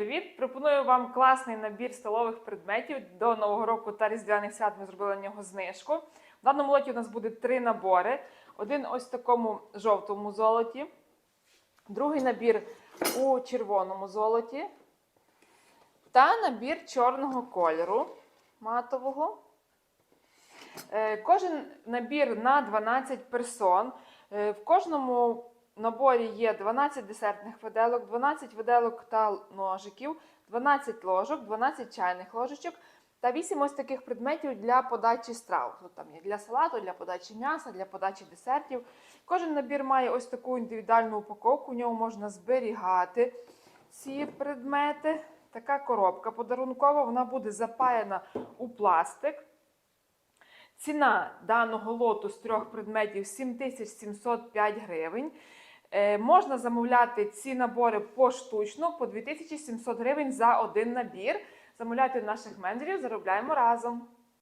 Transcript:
привіт! Пропоную вам класний набір столових предметів до Нового року та Різдвяних свят. Ми зробили на нього знижку. В даному лоті у нас буде три набори: один ось в такому жовтому золоті, другий набір у червоному золоті та набір чорного кольору матового. Е, Кожен набір на 12 персон. Е, В кожному наборі є 12 десертних виделок, 12 виделок та ножиків, 12 ложок, 12 чайних ложечок та 8 ось таких предметів для подачі страв. Тут там є для салату, для подачі м'яса, для подачі десертів. Кожен набір має ось таку індивідуальну упаковку, в ньому можна зберігати ці предмети. Така коробка подарункова, вона буде запаяна у пластик. Ціна даного лоту з трьох предметів 7705 гривень. Е, можна замовляти ці набори поштучно по 2700 гривень за один набір. Замовляйте наших менеджерів, заробляємо разом.